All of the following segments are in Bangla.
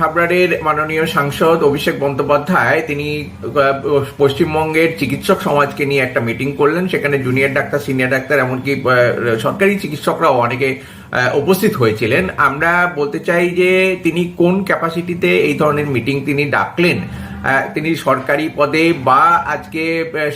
হাবড়ারের মাননীয় সাংসদ অভিষেক বন্দ্যোপাধ্যায়, তিনি পশ্চিমবঙ্গের চিকিৎসক সমাজকে নিয়ে একটা মিটিং করলেন। সেখানে জুনিয়র ডাক্তার সিনিয়র ডাক্তার এমনকি সরকারি চিকিৎসকরাও অনেকে উপস্থিত হয়েছিলেন। আমরা বলতে চাই যে তিনি কোন ক্যাপাসিটিতে এই ধরনের মিটিং তিনি ডাকলেন? তিনি সরকারি পদে বা আজকে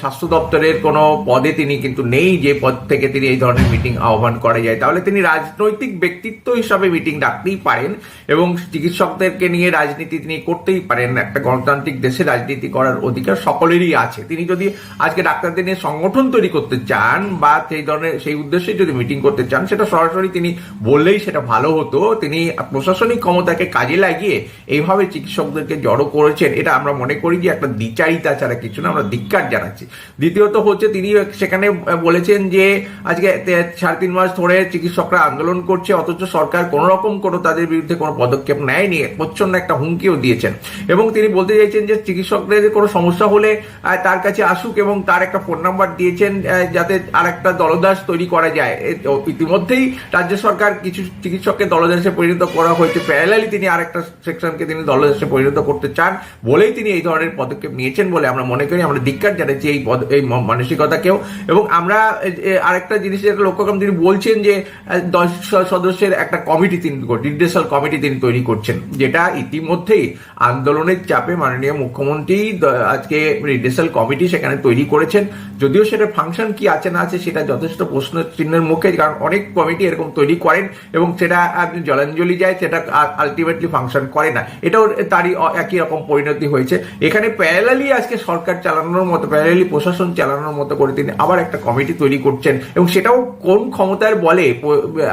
স্বাস্থ্য দপ্তরের কোনো পদে তিনি কিন্তু নেই যে পদ থেকে তিনি এই ধরনের মিটিং আহ্বান করা যায়। তাহলে তিনি রাজনৈতিক ব্যক্তিত্ব হিসাবে মিটিং ডাকতেই পারেন এবং চিকিৎসকদেরকে নিয়ে রাজনীতি তিনি করতেই পারেন। একটা গণতান্ত্রিক দেশে রাজনীতি করার অধিকার সকলেরই আছে। তিনি যদি আজকে ডাক্তারদের নিয়ে সংগঠন তৈরি করতে চান বা সেই ধরনের, সেই উদ্দেশ্যে যদি মিটিং করতে চান, সেটা সরাসরি তিনি বললেই সেটা ভালো হতো। তিনি প্রশাসনিক ক্ষমতাকে কাজে লাগিয়ে এইভাবে চিকিৎসকদেরকে জড়ো করেছেন, এটা আমরা মনে করি যে একটা দ্বিচারিতা ছাড়া কিছু না, আমরা ধিক্কার জানাচ্ছি। দ্বিতীয়ত হচ্ছে তিনি সেখানে বলেছেন যে, আজকে সাড়ে তিন মাস ধরে চিকিৎসকরা আন্দোলন করছে, অথচ সরকার কোন রকম কোনো তাদের বিরুদ্ধে কোনো পদক্ষেপ নেয়নি প্রচ্ছন্ন একটা হুমকিও দিয়েছেন। এবং তিনি বলতে চাইছেন যে, চিকিৎসকদের কোনো সমস্যা হলে তার কাছে আসুক এবং তার একটা ফোন নাম্বার দিয়েছেন যাতে আর একটা দলদাস তৈরি করা যায়। ইতিমধ্যেই রাজ্য সরকার কিছু চিকিৎসককে দলদাসে পরিণত করা হয়েছে। প্যারালালি তিনি আরেকটা সেকশনকে তিনি দলদাসে পরিণত করতে চান বলেই তিনি এই ধরনের পদক্ষেপ নিয়েছেন বলে আমরা মনে করি। আমরা ধিক্কার জানাচ্ছি এই পদ এই মানসিকতাকেও। এবং আমরা আরেকটা জিনিস লক্ষ্য করলাম, তিনি বলছেন যে দশ সদস্যের একটা কমিটি তিনি নির্দেশাল কমিটি তিনি তৈরি করছেন, যেটা ইতিমধ্যেই আন্দোলনের চাপে মাননীয় মুখ্যমন্ত্রী আজকে নির্দেশাল কমিটি সেখানে তৈরি করেছেন। যদিও সেটা ফাংশন কি আছে না আছে সেটা যথেষ্ট প্রশ্ন চিহ্নের মুখে, কারণ অনেক কমিটি এরকম তৈরি করেন এবং সেটা জলাঞ্জলি যায়, সেটা আলটিমেটলি ফাংশন করে না। এটাও তারই একই রকম পরিণতি হয়েছে। এখানে প্যারালালি আজকে সরকার চালানোর মতো প্যারালালি প্রশাসন চালানোর মতো করে তিনি আবার একটা কমিটি তৈরি করছেন এবং সেটাও কোন ক্ষমতার বলে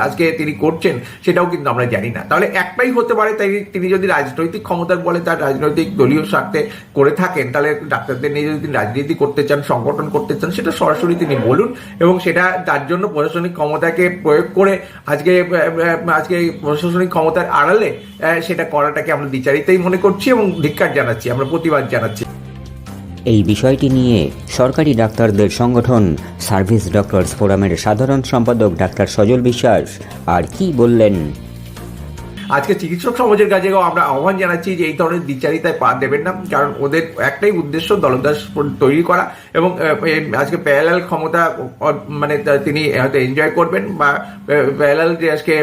আজকে তিনি করছেন সেটাও কিন্তু আমরা জানি না। তাহলে একটাই হতে পারে তাই তিনি যদি রাজনৈতিক ক্ষমতার বলে তার রাজনৈতিক দলীয় স্বার্থে করে থাকেন, তাহলে ডাক্তারদের নিয়ে যদি তিনি রাজনীতি করতে চান, সংগঠন করতে চান, সেটা সরাসরি তিনি বলুন এবং সেটা তার জন্য প্রশাসনিক ক্ষমতাকে প্রয়োগ করে আজকে আজকে প্রশাসনিক ক্ষমতার আড়ালে সেটা করাটাকে আমরা দ্বিচারিতাই মনে করছি এবং ধিক্কার জানাচ্ছি। আমরা প্রতিবাদ জানাচ্ছি। এই বিষয়টি নিয়ে সরকারি ডাক্তারদের সংগঠন সার্ভিস ডক্টরস ফোরামের সাধারণ সম্পাদক ডাক্তার সজল বিশ্বাস, আর কি বললেন আজকে চিকিৎসক সমাজের কাছেও আমরা আহ্বান জানাচ্ছি যে এই ধরনের দ্বিচারিতায় পা দেবেন না, কারণ ওদের একটাই উদ্দেশ্য দলদাস তৈরি করা এবং আজকে প্যারালাল ক্ষমতা মানে তিনি হয়তো এনজয় করবেন বা প্যারালাল যে আজকে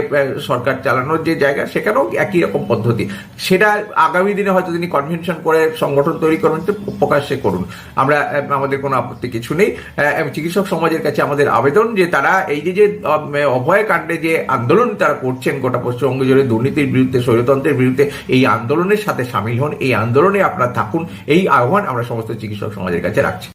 সরকার চালানোর যে জায়গা, সেখানেও একই রকম পদ্ধতি। সেটা আগামী দিনে হয়তো তিনি কনভেনশন করে সংগঠন তৈরি করবেন প্রকাশ্যে করুন। আমরা আমাদের কোনো আপত্তি কিছু নেই। চিকিৎসক সমাজের কাছে আমাদের আবেদন যে তারা এই যে যে অভয় কাণ্ডে যে আন্দোলন তারা করছেন গোটা পশ্চিমবঙ্গ জুড়ে দুর্নীতির বিরুদ্ধে, স্বৈরতন্ত্রের বিরুদ্ধে এই আন্দোলনের সাথে সামিল হন, এই আন্দোলনে আপনারা থাকুন, এই আহ্বান আমরা সমস্ত চিকিৎসক সমাজের কাছে রাখছি।